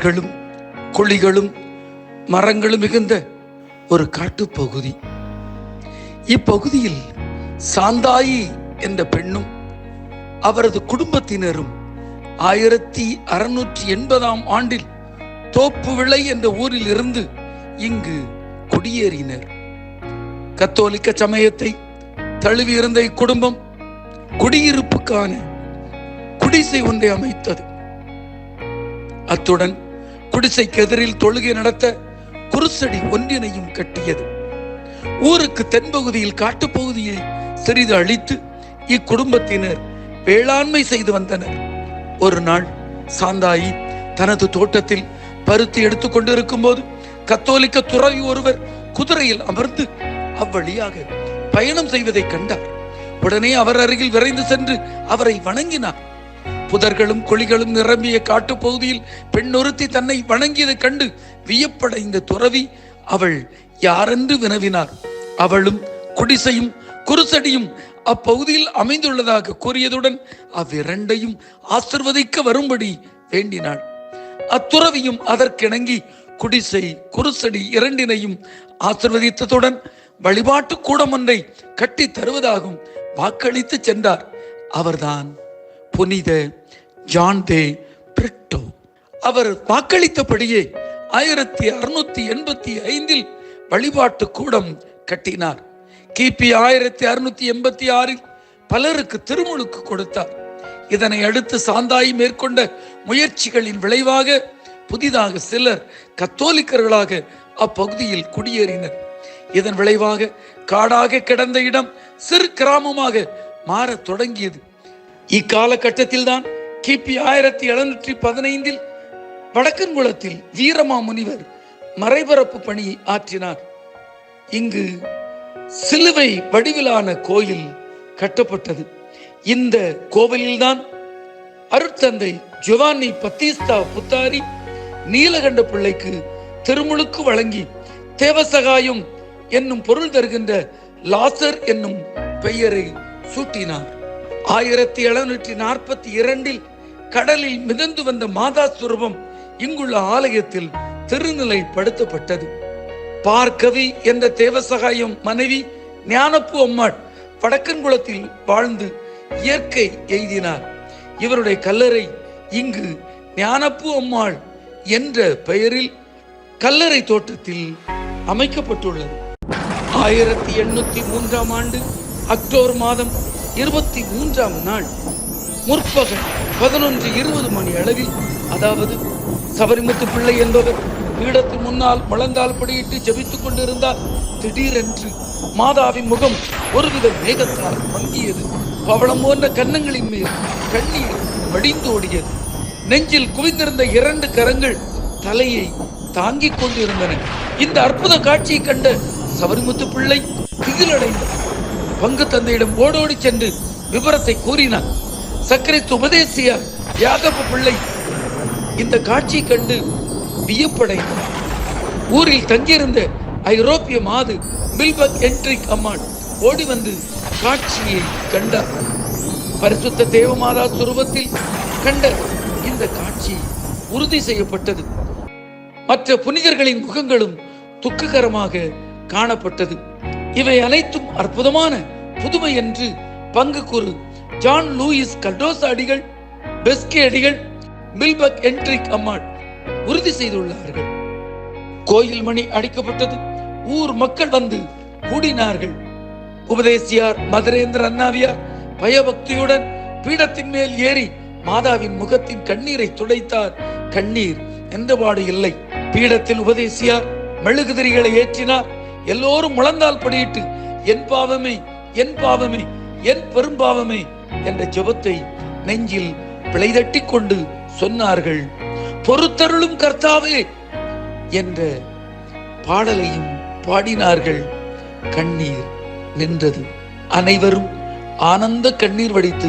மலர்களும் குழிகளும் மரங்களும் மிகுந்த ஒரு காட்டுப்பகுதி. இப்பகுதியில் சாந்தாயி என்ற பெண்ணும் அவரது குடும்பத்தினரும் ஆயிரத்தி அறுநூற்றி எண்பதாம் ஆண்டில் தோப்பு விளை என்ற ஊரில் இருந்து இங்கு குடியேறினர். கத்தோலிக்க சமயத்தை தழுவியிருந்த இக்குடும்பம் குடியிருப்புக்கான குடிசை ஒன்றை அமைத்தது. அத்துடன் குடிசைக்கு எதிரில் தொழுகை நடத்த குருசடி ஒன்றினையும் கட்டியது. ஊருக்கு தென்பகுதியில் காட்டுப்பகுதியை சிறிது அழித்து இக்குடும்பத்தினர் வேளாண்மை செய்து வந்தனர். ஒரு நாள் சாந்தாயி தனது தோட்டத்தில் பருத்தி எடுத்துக் கொண்டிருக்கும் போது கத்தோலிக்க துறவி ஒருவர் குதிரையில் அமர்ந்து அவ்வழியாக பயணம் செய்வதை கண்டார். உடனே அவர் அருகில் விரைந்து சென்று அவரை வணங்கினார். புதர்களும் குழிகளும் நிரம்பிய காட்டுப் பகுதியில் பெண் ஒருத்தி தன்னை வணங்கியது கண்டு வியப்படைந்த துறவி அவள் யாரென்று வினவினார். அவளும் குடிசையும் குருசடியும் அப்பகுதியில் அமைந்துள்ளதாக கூறியதுடன் அவ்விரண்டையும் ஆசிர்வதிக்க வரும்படி வேண்டினாள். அத்துறவியும் அதற்கிணங்கி குடிசை குருசடி இரண்டினையும் ஆசிர்வதித்ததுடன் வழிபாட்டு கூடம் ஒன்றை கட்டி தருவதாகவும் வாக்களித்து சென்றார். அவர்தான் புனித ஜான் தே பிரிட்டோ அவர் வாக்களித்தபடியே ஆயிரத்தி அறுநூத்தி எண்பத்தி ஐந்தில் வழிபாட்டு கூடம் கட்டினார். கிபி ஆயிரத்தி அறுநூத்தி எண்பத்தி ஆறில் பலருக்கு திருமுழுக்கு கொடுத்தார். இதனை அடுத்து சாந்தாய் மேற்கொண்ட முயற்சிகளின் விளைவாக புதிதாக சிலர் கத்தோலிக்கர்களாக அப்பகுதியில் குடியேறினர். இதன் விளைவாக காடாக கிடந்த இடம் சிறு கிராமமாக மாறத் தொடங்கியது. இக்காலகட்டத்தில்தான் கிபி ஆயிரத்தி எழுநூற்றி பதினைந்தில் வடக்கன்குளத்தில் வீரமா முனிவர் மறைபரப்பு பணி ஆற்றினார். இங்கு சிலுவை வடிவிலான கோயில் கட்டப்பட்டது. இந்த கோவிலில்தான் அருட்தந்தை ஜுவானி பத்தீஸ்தா புத்தாரி நீலகண்ட பிள்ளைக்கு திருமுழுக்கு வழங்கி தேவசகாயம் என்னும் பொருள் தருகின்ற லாசர் என்னும் பெயரை சூட்டினார். ஆயிரத்தி எழுநூற்றி நாற்பத்தி இரண்டில் கடலில் மிதந்து வந்த மாதா சுரூபம் இங்குள்ள ஆலயத்தில் திருநிலைப்படுத்தப்பட்டது. பார்க்கவி என்ற தேவசகாயம் மனைவி ஞானப்பு அம்மாள் வடக்கன்குளத்தில் வாழ்ந்து இயற்கை எய்தினார். இவருடைய கல்லறை இங்கு ஞானப்பு அம்மாள் என்ற பெயரில் கல்லறை தோட்டத்தில் அமைக்கப்பட்டுள்ளது. ஆயிரத்தி எண்ணூத்தி மூன்றாம் ஆண்டு அக்டோபர் மாதம் இருபத்தி மூன்றாம் நாள் முற்பகல் பதினொன்று இருபது மணி அளவில் அதாவது சபரிமுத்து பிள்ளை என்பவர் பீடத்தின் முன்னால் முழந்தால் படியிட்டு ஜபித்துக் கொண்டிருந்தார். திடீரென்று மாதாவின் முகம் ஒருவித மேகத்தால் மங்கியது. பவளம் போன்ற கன்னங்களின் மேல் கண்ணீர் வடிந்தோடியது. நெஞ்சில் குவிந்திருந்த இரண்டு கரங்கள் தலையை தாங்கிக் கொண்டிருந்தன. இந்த அற்புத காட்சியை கண்ட சபரிமுத்து பிள்ளை திகிலடைந்தார். பங்கு தந்தையிடம் ஓடோடி சென்று விவரத்தை கூறினார். சக்கரித்து உபதேசியார் யாதவ பிள்ளை இந்த காட்சியை கண்டு வியப்படைந்தார். ஊரில் தங்கியிருந்த ஐரோப்பிய மாது பில்பக் என்ட்ரிக் அம்மான் ஓடி வந்து காட்சியை கண்டார். பரிசுத்த தேவமாதா சுரூபத்தில் கண்ட இந்த காட்சி உறுதி செய்யப்பட்டது. மற்ற புனிதர்களின் முகங்களும் துக்ககரமாக காணப்பட்டது. இவை அனைத்தும் அற்புதமான புதுமை என்று பங்கு கூறு. ஜான் லூயிஸ் கல்டோஸ் அடிகள் பெஸ்கே அடிகள் மில்பக் என்ட்ரிக் அம்மாள் உறுதி செய்துள்ளார்கள். கோயில் மணி அடிக்கப்பட்டது. ஊர் மக்கள் வந்து கூடினார்கள். உபதேசியார் மதுரேந்திர அண்ணாவியார் பயபக்தியுடன் பீடத்தின் மேல் ஏறி மாதாவின் முகத்தின் கண்ணீரை துடைத்தார். கண்ணீர் எந்தபாடு இல்லை. பீடத்தில் உபதேசியார் மெழுகுதிரிகளை ஏற்றினார். எல்லோரும் முழந்தால் படியிட்டு என் பாவமே என் பாவமே என் பெரும்பாவமே என்ற ஜெபத்தை நெஞ்சில் பிழைதட்டி கொண்டு சொன்னார்கள். பொறுத்தருளும் கர்த்தாவே என்ற பாடலையும் பாடினார்கள். கண்ணீர் நின்றது அனைவரும் ஆனந்த கண்ணீர் வடித்து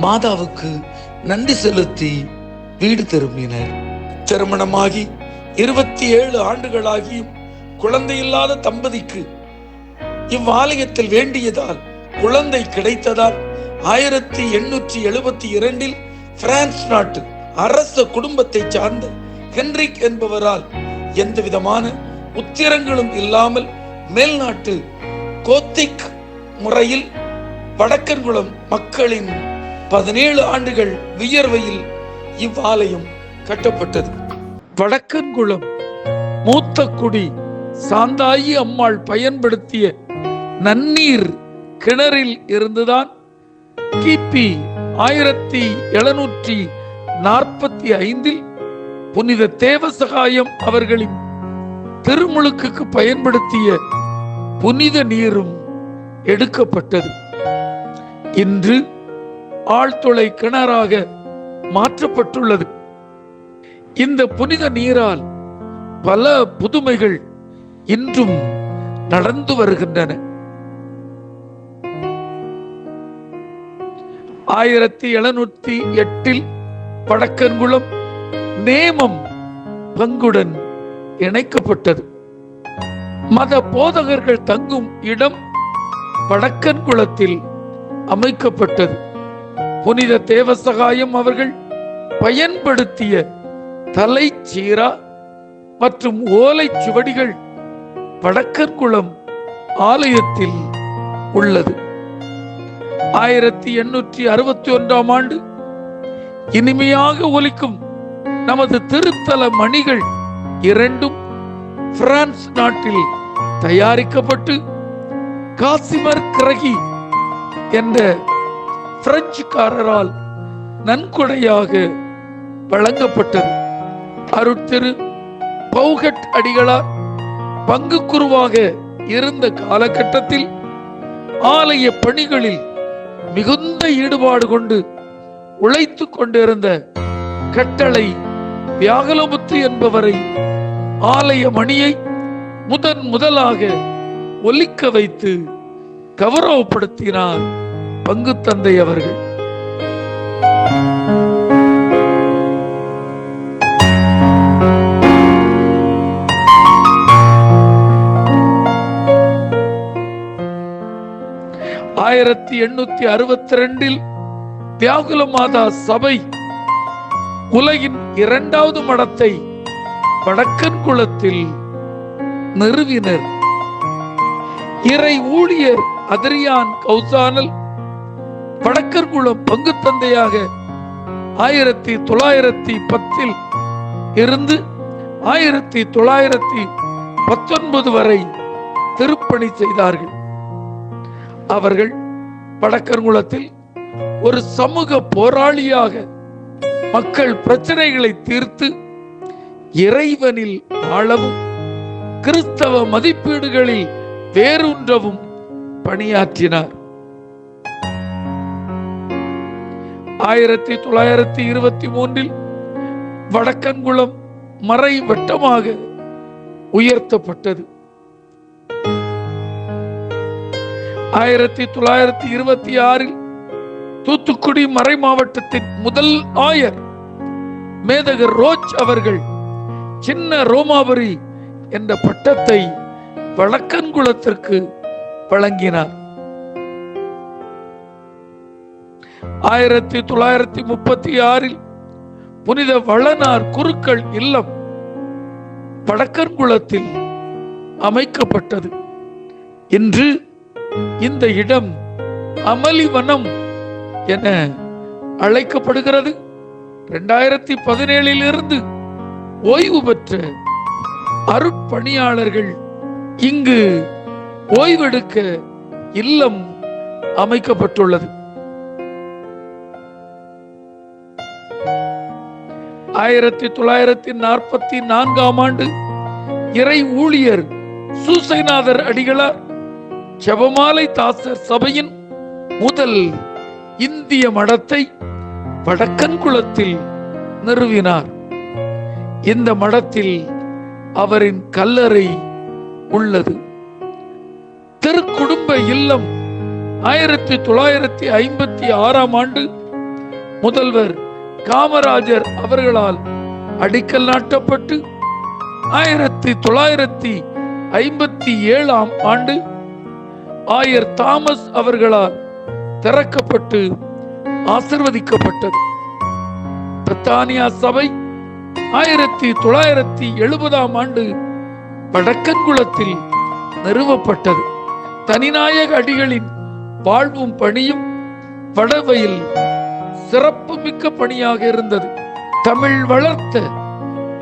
மாதாவுக்கு நன்றி செலுத்தி வீடு திரும்பினர். திருமணமாகி இருபத்தி ஏழு ஆண்டுகளாகியும் குழந்தை இல்லாத தம்பதிக்கு இவ்வாலயத்தில் வேண்டியதால் குழந்தை கிடைத்ததால் ஆயிரத்தி எண்ணூற்றி எழுபத்தி இரண்டில் பிரான்ஸ் நாட்டு அரச குடும்பத்தை சார்ந்த ஹென்ரிக் என்பவரால் எந்த விதமான உத்திரங்களும் இல்லாமல் மேல்நாட்டு கோத்திக் முறையில் வடக்கன்குளம் மக்களின் பதினேழு ஆண்டுகள் வியர்வையில் இவ்வாலயம் கட்டப்பட்டது. வடக்கன்குளம் மூத்த குடி சாந்தாயி அம்மாள் பயன்படுத்திய நன்னீர் கிணறில் இருந்துதான் கிபி ஆயிரத்தி எழுநூற்றி நாற்பத்தி ஐந்தில் புனித தேவசகாயம் அவர்களின் திருமுழுக்குக்கு பயன்படுத்திய புனித நீரும் எடுக்கப்பட்டது. இன்று ஆழ்துளை கிணறாக மாற்றப்பட்டுள்ளது. இந்த புனித நீரால் பல புதுமைகள் இன்றும் நடந்து வருகின்றன. ஆயிரத்தி எழுநூத்தி எட்டில் வடக்கன்குளம் நேமம் பங்குடன் இணைக்கப்பட்டது. மத போதகர்கள் தங்கும் இடம் வடக்கன்குளத்தில் அமைக்கப்பட்டது. புனித தேவசகாயம் அவர்கள் பயன்படுத்திய தலை சீரா மற்றும் ஓலை சுவடிகள் வடக்கன்குளம் ஆலயத்தில் உள்ளது. ஆயிரத்தி எண்ணூற்றி அறுபத்தி ஒன்றாம் ஆண்டு இனிமையாக ஒலிக்கும் நமது திருத்தல மணிகள் இரண்டும் பிரான்ஸ் நாட்டில் தயாரிக்கப்பட்டு காசிமர் கிரகி என்ற பிரெஞ்சுக்காரரால் நன்கொடையாக வழங்கப்பட்டது. அருட்திரு பௌகட் அடிகளார் பங்கு குருவாக இருந்த காலகட்டத்தில் ஆலய பணிகளில் மிகுந்த ஈடுபாடு கொண்டு உழைத்து கொண்டிருந்த கட்டளை வியாகலமுத்து என்பவரை ஆலய மணியை முதன் முதலாக ஒலிக்க வைத்து கௌரவப்படுத்தினார் பங்கு தந்தை அவர்கள். ஆயிரத்தி எண்ணூத்தி அறுபத்தி ரெண்டில் தியாகுல மாதா சபை உலகின் இரண்டாவது மடத்தை வடக்கன் குளத்தில் நிறுவினர். இறை ஊழியர் அதிரியான் கௌசானல் வடக்கர்குளம் பங்கு தந்தையாக ஆயிரத்தி தொள்ளாயிரத்தி பத்தில் இருந்து ஆயிரத்தி தொள்ளாயிரத்தி பத்தொன்பது வரை திருப்பணி செய்தார்கள். அவர்கள் வடக்கர்குளத்தில் ஒரு சமூக போராளியாக மக்கள் பிரச்சனைகளை தீர்த்து இறைவனில் வாழவும் கிறிஸ்தவ மதிப்பீடுகளில் வேரூன்றவும் பணியாற்றினார். ஆயிரத்தி தொள்ளாயிரத்தி இருபத்தி மூன்றில் வடக்கன்குளம் மறைவட்டமாக உயர்த்தப்பட்டது. ஆயிரத்தி தொள்ளாயிரத்தி இருபத்தி ஆறில் தூத்துக்குடி மறை மாவட்டத்தின் முதல் ஆயர் மேதகர் ரோச் அவர்கள் சின்ன ரோமாபுரி என்ற பட்டத்தை வழக்கன்குளத்திற்கு வழங்கினார். ஆயிரத்தி தொள்ளாயிரத்தி முப்பத்தி ஆறில் புனித வளனார் குருக்கள் இல்லம் வடக்கன்குளத்தில் அமைக்கப்பட்டது. இன்று இந்த இடம் அமளிவனம் என அழைக்கப்படுகிறது. இரண்டாயிரத்தி பதினேழில் இருந்து ஓய்வு பெற்ற அருட்பணியாளர்கள் இங்கு ஓய்வெடுக்க இல்லம் அமைக்கப்பட்டுள்ளது. ஆயிரத்தி தொள்ளாயிரத்தி நாற்பத்தி நான்காம் ஆண்டு இறை ஊழியர் சூசைநாதர் அடிகளார் ஜெபமாலை தாசர் சபையின் முதல் இந்திய மடத்தை வடக்கன்குளத்தில் நிறுவினார். இந்த மடத்தில் அவரின் கல்லறை உள்ளது. திருக்குடும்ப இல்லம் ஆயிரத்தி தொள்ளாயிரத்தி ஐம்பத்தி ஆறாம் ஆண்டு முதல்வர் காமராஜர் அவர்களால் அடிக்கல் நாட்டப்பட்டு ஆயிரத்தி தொள்ளாயிரத்தி ஐம்பத்தி ஏழாம் ஆண்டு ஆயர் தாமஸ் அவர்களால் திறக்கப்பட்டு ஆசிர்வதிக்கப்பட்டது. பிரித்தானியா சபை ஆயிரத்தி தொள்ளாயிரத்தி எழுபதாம் ஆண்டு வடக்கன்குளத்தில் நிறுவப்பட்டது. தனிநாயக அடிகளின் வாழ்வும் பணியும் வடவையில் சிறப்புமிக்க பணியாக இருந்தது. தமிழ் வளர்த்த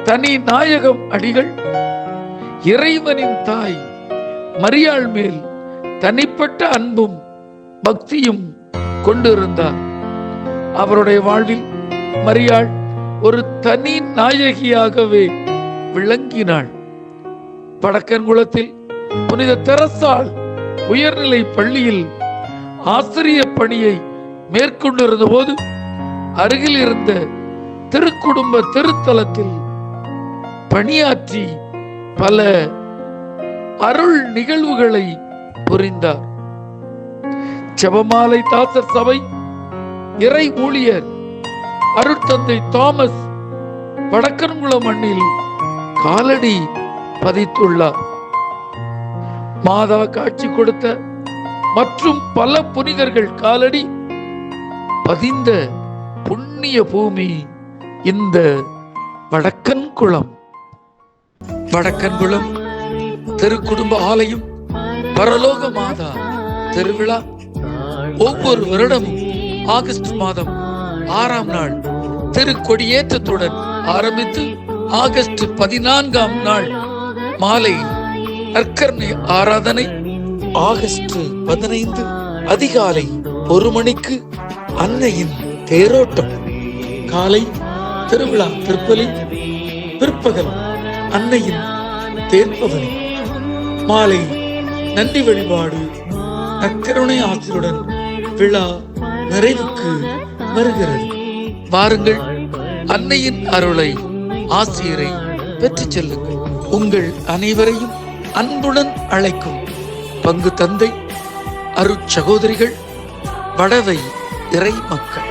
தனி நாயகம் அடிகள் இறைவனின் தாய் மரியாள் மேல் தனிப்பட்ட அன்பும் பக்தியும் கொண்டிருந்தார். அவருடைய வாழ்வில் மரியாள் ஒரு தனி நாயகியாகவே விளங்கினாள். வடக்கன்குளத்தில் புனித தெரசால் உயர்நிலை பள்ளியில் ஆசிரிய பணியை மேற்கொண்டிருந்த போது அருகில் இருந்த திருக்குடும்ப திருத்தலத்தில் பணியாற்றி பல அருள் நிகழ்வுகளை புரிந்தார். ஜெபமாலை தாசர் சபை இறை ஊழியர் அருட்தந்தை தாமஸ் வடக்கன்குளம் மண்ணில் காலடி பதித்துள்ளார். மாதா காட்சி கொடுத்த மற்றும் பல புனிதர்கள் காலடி பதிந்த புண்ணிய பூமி இந்த வடக்கன்குளம் வடக்கன்குளம் திருக்குடும்ப ஆலயம் பரலோக மாதா திருவிழா. ஒவ்வொரு வருடமும் ஆகஸ்ட் மாதம் ஆறாம் நாள் திருக்கொடியேற்றத்துடன் ஆரம்பித்து ஆகஸ்ட் பதினான்காம் நாள் மாலை நற்கர்ணை ஆராதனை ஆகஸ்ட் பதினைந்து அதிகாலை ஒரு மணிக்கு அன்னையின் தேரோட்டம். காலை திருவிழா திருப்பலி பிற்பகல் அன்னையின் தேர்ப்பவனி மாலை நன்றி வழிபாடு. நற்கருணை ஆசிரியருடன் விழா நிறைவுக்கு வருகிறது. வாருங்கள் அன்னையின் அருளை ஆசிரியரை பெற்றுச் செல்லுங்கள். உங்கள் அனைவரையும் அன்புடன் அழைக்கும் பங்கு தந்தை அருட்சகோதரிகள் வடவை இறை மக்கள்.